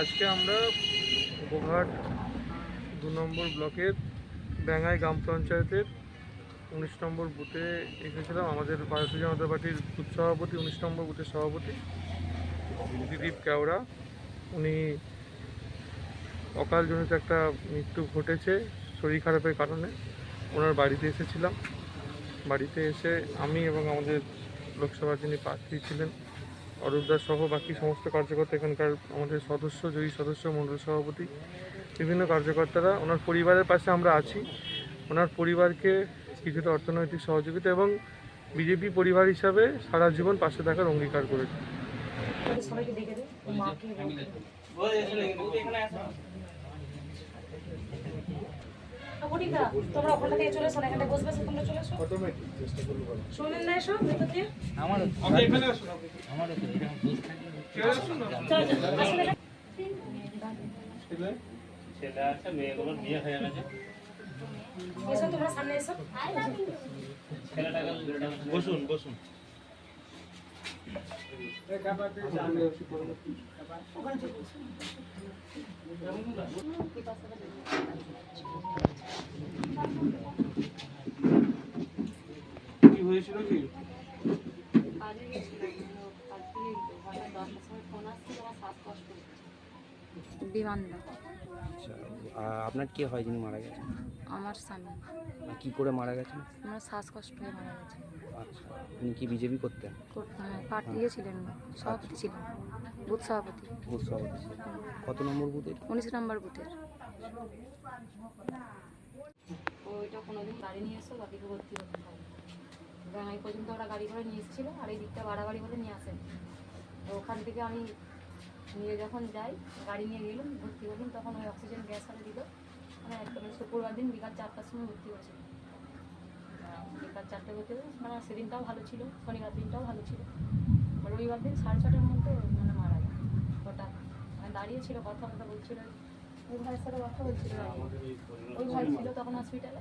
আজকে আমরা গোঘাট দু নম্বর ব্লকের ব্যাঙ্গাই গ্রাম পঞ্চায়েতের উনিশ নম্বর বুথে এসেছিলাম। আমাদের ভারতীয় জনতা পার্টির বুথ সভাপতি, উনিশ নম্বর বুথের সভাপতি, দিলীপ কেওড়া। উনি অকালজনিত একটা মৃত্যু ঘটেছে শরীর খারাপের কারণে। ওনার বাড়িতে এসেছিলাম। বাড়িতে এসে আমি এবং আমাদের লোকসভার যিনি প্রার্থী ছিলেন অরূপ দাস সহ বাকি সমস্ত কার্যকর্তা এখানকার আমাদের সদস্য জয়ী সদস্য মণ্ডল সভাপতি বিভিন্ন কার্যকর্তারা ওনার পরিবারের পাশে আমরা আছি। ওনার পরিবারকে কিছুটা অর্থনৈতিক সহযোগিতা এবং বিজেপি পরিবার হিসাবে সারা জীবন পাশে থাকার অঙ্গীকার করেছে। তোমরা ওখানটা থেকে চলে এসো না, এখানটায় বসবে তোমরা চলে এসো। শোনেন না এসো ভেতর দিয়ে। চলো, চলো, আসুন এখানে। ছেলে? আছে মেয়েগুলোর বিয়ে হয়ে গেছে। এসো তোমরা সামনে এসো। ছেলেটাকে বসুন বসুন। কি হয়েছিল কি কাজে গেছিলাম কালকে হঠাৎ দশটার সময় ফোন আসছিল আমার শ্বাসকষ্ট বিমানদা আচ্ছা আহ, আপনার কে হয় যিনি মারা গেছেন? আমার স্বামী। আর কি করে মারা গেছেন? আমার শ্বাসকষ্ট হয়ে মারা গেছে। আচ্ছা উনি কি বিজেপি করতেন? পার্টি ছিলেন সভাপতি ছিলেন বুথ সভাপতি। বুথ সভাপতি কত নম্বর বুথের উনিশ নম্বর বুথের। ওইটা কোনোদিন গাড়ি নিয়ে এসো বাকিকে ভর্তি হবে এই পর্যন্ত ওরা গাড়ি করে নিয়ে এসেছিল আর এই দিকটা বাড়াবাড়ি করে নিয়ে আসেন। তো ওখান থেকে আমি নিয়ে যখন যাই, গাড়ি নিয়ে গেলাম, ভর্তি করলাম তখন ওই অক্সিজেন গ্যাস আরে দিল। মানে একদম শুক্রবার দিন বিকাল চারটার সময় ভর্তি করেছিল বিকাল চারটে ভর্তি মানে সেদিনটাও ভালো ছিল, শনিবার দিনটাও ভালো ছিল। রবিবার দিন সাড়ে ছটার মধ্যে মানে মারা যায় হঠাৎ। মানে দাঁড়িয়ে ছিল কথা কথা বলছিল, ওই ভাইয়ের সাথে কথা বলছিল। ওই ভাই ছিল তখন হসপিটালে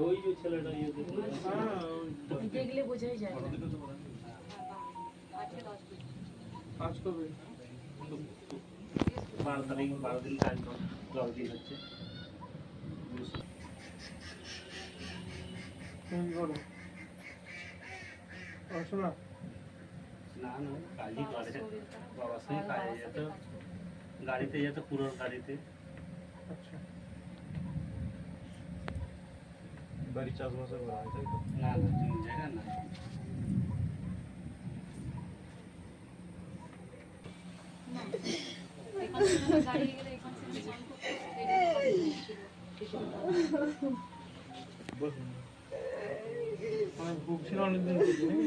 ওই যে ছেলেটা ইয়ে দিল দেখলে বোঝাই যায়। দশ দিন। বারো তারিখ বারো দিন কাজ জল দিয়ে হচ্ছে তুমি করো? পড়াশোনা? না না কাজই করে বাবার সঙ্গে কাজে যেত গাড়িতে যেত পুরোর গাড়িতে। আচ্ছা। বাড়ি চাষবাসও করা হয় তাই তো না না জমি জায়গা না এখান থেকে গাড়ি গেলে এখান থেকে স্নান করতে বসুন অনেক ভুগছিল অনেকদিন থেকে, নাকি?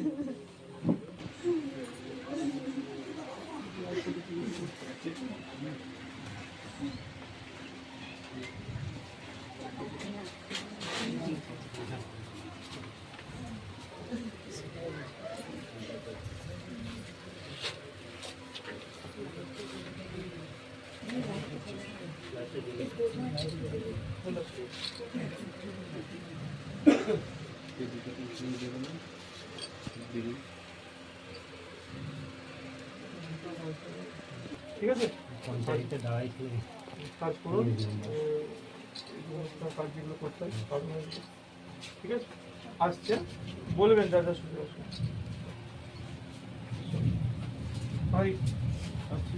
ঠিক আছে? পঞ্চায়েতে দাঁড়াই কাজ করুন। সমস্ত কাজ করতে হয় ঠিক আছে? আসছে। বলবেন যা সুবিধা আছে ভাই আসছি।